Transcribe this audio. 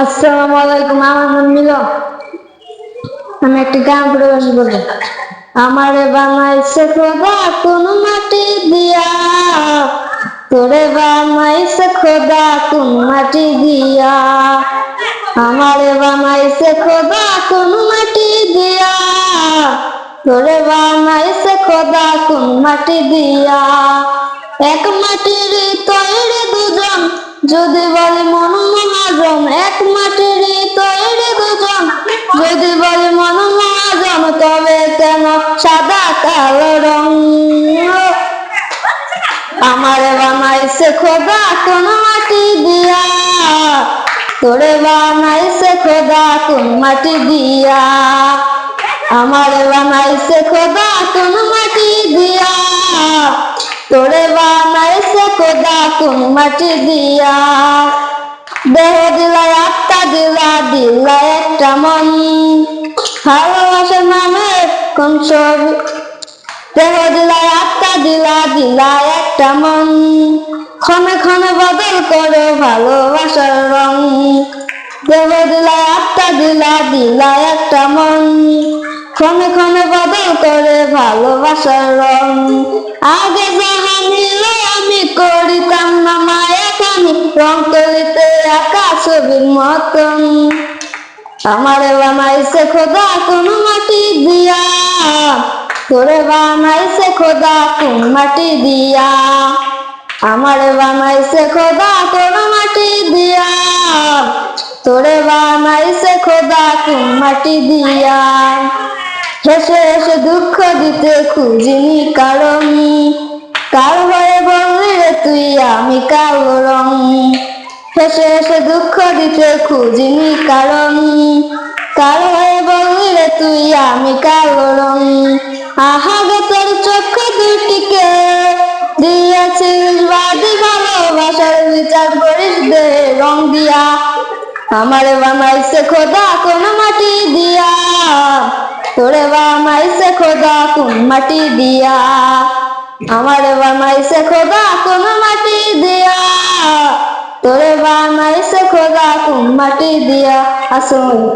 আসসালামু আলাইকুম, আমার মিলন। আমি একটি গান পরিবেশ করব আমারে বানাইছে খোদা কোন মাটি দিয়া। তোরে বানাইছে খোদা কোন মাটি দিয়া। বানাইছে খোদা কোন মাটি দিয়া। তোরে বানাইছে খোদা কোন মাটি দিয়া। এক মাটির তৈরি দুজন যদি বলে কালো রং আমার বানাইছে খোদা কোন মাটি দিয়া। তোরে বানাইছে খোদা কোন মাটি দিয়া। আমার বানাইছে খোদা কোন মাটি দিয়া। তোরে বানাইছে খোদা কোন মাটি দিয়া। দেহ দিলা আত্মা দিলা দিলা একটা মন। ভালোবাসার নামে কোন ছবি দেহ দিলা আত্মা দিলা দিলা একটা মন। ক্ষণে ক্ষণে বদল করে ভালোবাসার রং। দেহ দিলা আত্মা দিলা দিলা একটা মন। ক্ষণে ক্ষণে বদল করে ভালোবাসার রং। আগে যাহা নিল আমি করিতাম না, মায়া খানি রং করিতে একা ছবির মতন। আমারে বানাইছে খোদা কোন মাটি দিয়া। তোরে বানাইছে খোদা কোন মাটি দিয়া? আমারে বানাইছে খোদা কোন মাটি দিয়া? তোরে বানাইছে খোদা কোন মাটি দিয়া? হেসে হেসে দুঃখ দিতে খুঁজিনি কারণ। কার হয়ে বললি রে তুই, আমি কালো রং হেসে হেসে দুঃখ দিতে খুঁজিনি কারণ। কার হয়ে বললি রে তুই, আমি কালো রং দিয়েছিস বাদি ভালোবাসার বিচার দে রং দিয়া। আমারে বানাইছে খোদা কোন মাটি দিয়া। তোরে বানাইছে খোদা কোন মাটি দিয়া। আমারে বানাইছে খোদা কোন মাটি দিয়া। তোরে বানাইছে খোদা কোন মাটি দিয়া। আসলে